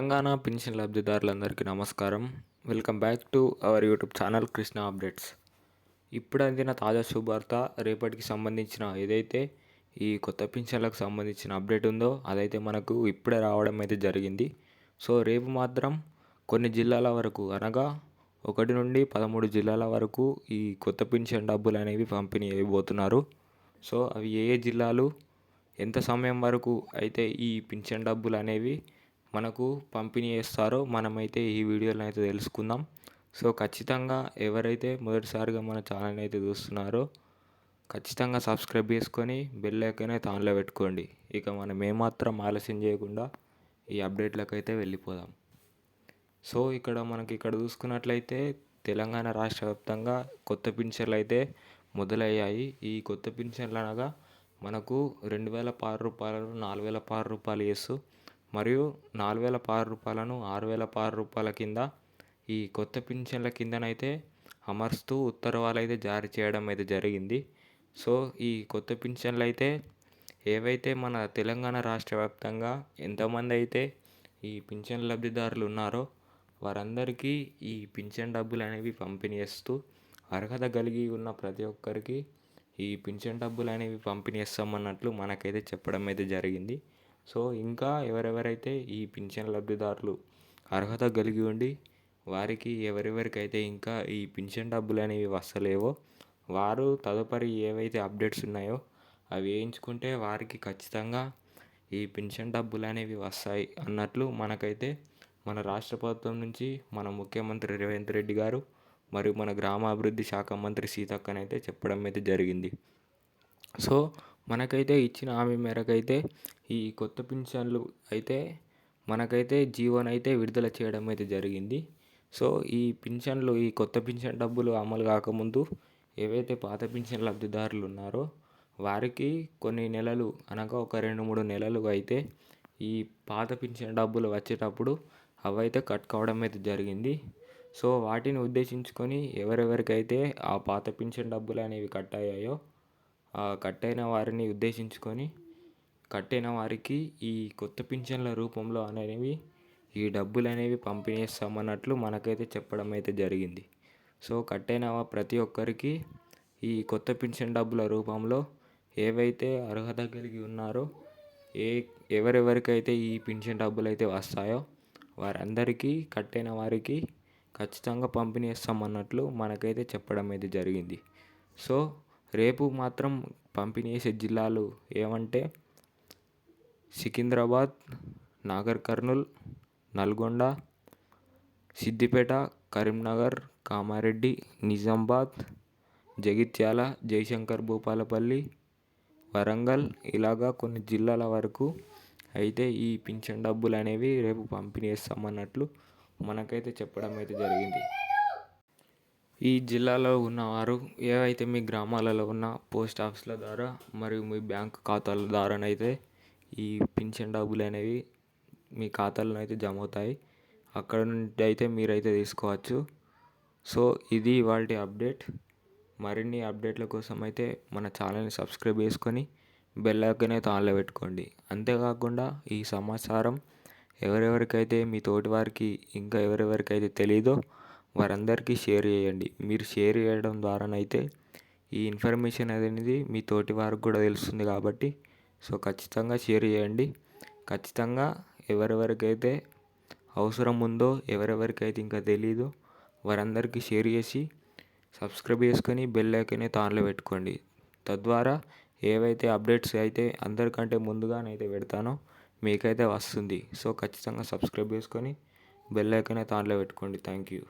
Telangana pension లబ్ధిదారులందరికీ నమస్కారం. Welcome back to our YouTube channel Krishna updates. ఇప్పుడు అందిన తాజా శుభార్త రేపటికి సంబంధించిన ఏదైతే ఈ కొత్త పెన్షన్లకు సంబంధించిన అప్డేట్ ఉందో అదైతే మనకు ఇప్పుడే రావడం అయితే జరిగింది. సో రేపు మాత్రం కొన్ని జిల్లాల వరకు అనగా ఒకటి నుండి పదమూడు జిల్లాల వరకు ఈ కొత్త పింఛన్ డబ్బులు అనేవి పంపిణీ అయిపోతున్నారు సో అవి ఏ ఏ జిల్లాలు ఎంత సమయం వరకు అయితే ఈ పింఛన్ డబ్బులు అనేవి మనకు పంపిణీ చేస్తారో మనమైతే ఈ వీడియోలో అయితే తెలుసుకుందాం. సో ఖచ్చితంగా ఎవరైతే మొదటిసారిగా మన ఛానల్ని అయితే చూస్తున్నారో ఖచ్చితంగా సబ్స్క్రైబ్ చేసుకొని బెల్ ఐకాన్ అయితే ఆన్లో పెట్టుకోండి. ఇక మనం ఏమాత్రం ఆలస్యం చేయకుండా ఈ అప్డేట్లకు అయితే వెళ్ళిపోదాం. సో ఇక్కడ మనకి ఇక్కడ చూసుకున్నట్లయితే తెలంగాణ రాష్ట్ర వ్యాప్తంగా కొత్త పింఛన్లు అయితే మొదలయ్యాయి. ఈ కొత్త పింఛన్లు అనగా మనకు రెండు వేల ఆరు రూపాయలు నాలుగు వేల పారు రూపాయలు చేస్తూ మరియు నాలుగు వేల పారు రూపాయలను ఆరు వేల పారు రూపాయల కింద ఈ కొత్త పింఛన్ల కిందనైతే అమర్స్తూ ఉత్తర్వులు అయితే జారీ చేయడం అయితే జరిగింది. సో ఈ కొత్త పింఛన్లు అయితే ఏవైతే మన తెలంగాణ రాష్ట్ర వ్యాప్తంగా ఎంతమంది అయితే ఈ పింఛన్ లబ్ధిదారులు ఉన్నారో వారందరికీ ఈ పింఛన్ డబ్బులు అనేవి పంపిణీ చేస్తూ అర్హత కలిగి ఉన్న ప్రతి ఒక్కరికి ఈ పింఛన్ డబ్బులు అనేవి పంపిణీ చేస్తామన్నట్లు మనకైతే చెప్పడం అయితే జరిగింది. సో ఇంకా ఎవరెవరైతే ఈ పింఛన్ లబ్ధిదారులు అర్హత కలిగి ఉండి వారికి ఎవరెవరికైతే ఇంకా ఈ పింఛన్ డబ్బులు అనేవి వస్తలేవో వారు తదుపరి ఏవైతే అప్డేట్స్ ఉన్నాయో అవి వేయించుకుంటే వారికి ఖచ్చితంగా ఈ పింఛన్ డబ్బులు అనేవి వస్తాయి అన్నట్లు మనకైతే మన రాష్ట్ర ప్రభుత్వం నుంచి మన ముఖ్యమంత్రి రేవంత్ రెడ్డి గారు మరియు మన గ్రామాభివృద్ధి శాఖ మంత్రి సీతక్కనైతే చెప్పడం అయితే జరిగింది. సో మనకైతే ఇచ్చిన హామీ మేరకైతే ఈ కొత్త పింఛన్లు అయితే మనకైతే జీవోనైతే విడుదల చేయడం అయితే జరిగింది. సో ఈ పింఛన్లు ఈ కొత్త పింఛన్ డబ్బులు అమలు కాకముందు ఏవైతే పాత పింఛన్ లబ్ధిదారులు ఉన్నారో వారికి కొన్ని నెలలు అనగా ఒక రెండు మూడు నెలలు అయితే ఈ పాత పింఛన్ డబ్బులు వచ్చేటప్పుడు అవైతే కట్ కావడం అయితే జరిగింది. సో వాటిని ఉద్దేశించుకొని ఎవరెవరికైతే ఆ పాత పింఛన్ డబ్బులు అనేవి కట్ అయ్యాయో కట్ అయిన వారిని ఉద్దేశించుకొని కట్ అయిన వారికి ఈ కొత్త పింఛన్ల రూపంలో అనేవి ఈ డబ్బులు అనేవి పంపిణీ చేస్తామన్నట్లు మనకైతే చెప్పడం అయితే జరిగింది. సో కట్ అయిన ప్రతి ఒక్కరికి ఈ కొత్త పింఛన్ డబ్బుల రూపంలో ఏవైతే అర్హత కలిగి ఉన్నారో ఏ ఎవరెవరికైతే ఈ పింఛన్ డబ్బులు అయితే వస్తాయో వారందరికీ కట్ అయిన వారికి ఖచ్చితంగా పంపిణీ చేస్తామన్నట్లు మనకైతే చెప్పడం అయితే జరిగింది. సో రేపు మాత్రం పంపిణీ చేసే జిల్లాలు ఏమంటే సికింద్రాబాద్ నాగర్ కర్నూల్ నల్గొండ సిద్దిపేట కరీంనగర్ కామారెడ్డి నిజామాబాద్ జగిత్యాల జయశంకర్ భూపాలపల్లి వరంగల్ ఇలాగా కొన్ని జిల్లాల వరకు అయితే ఈ పింఛన్ డబ్బులు అనేవి రేపు పంపిణీ చేస్తామన్నట్లు మనకైతే చెప్పడం అయితే జరిగింది. ఈ జిల్లాలో ఉన్నవారు ఏవైతే మీ గ్రామాలలో ఉన్న పోస్ట్ ఆఫీసుల ద్వారా మరియు మీ బ్యాంక్ ఖాతాల ద్వారానైతే ఈ పింఛన్ డబ్బులు అనేవి మీ ఖాతాలో అయితే జమ అవుతాయి అక్కడ నుండి అయితే మీరైతే తీసుకోవచ్చు. సో ఇది ఇవాళ అప్డేట్. మరిన్ని అప్డేట్ల కోసం అయితే మన ఛానల్ని సబ్స్క్రైబ్ చేసుకొని బెల్ ఐకాన్ అయితే ఆన్లో పెట్టుకోండి. అంతేకాకుండా ఈ సమాచారం ఎవరెవరికైతే మీ తోటి వారికి ఇంకా ఎవరెవరికైతే తెలియదో వారందరికీ షేర్ చేయండి. మీరు షేర్ చేయడం ద్వారానైతే ఈ ఇన్ఫర్మేషన్ అనేది మీ తోటి వారికి కూడా తెలుస్తుంది కాబట్టి సో ఖచ్చితంగా షేర్ చేయండి. ఖచ్చితంగా ఎవరెవరికైతే అవసరం ఉందో ఎవరెవరికైతే ఇంకా తెలీదో వారందరికీ షేర్ చేసి సబ్స్క్రైబ్ చేసుకొని బెల్ ఐకాన్ అయితే ఆన్లో పెట్టుకోండి. తద్వారా ఏవైతే అప్డేట్స్ అయితే అందరికంటే ముందుగానైతే పెడతానో మీకైతే వస్తుంది. సో ఖచ్చితంగా సబ్స్క్రైబ్ చేసుకొని బెల్ ఐకాన్ అయితే ఆన్లో పెట్టుకోండి. Thank you.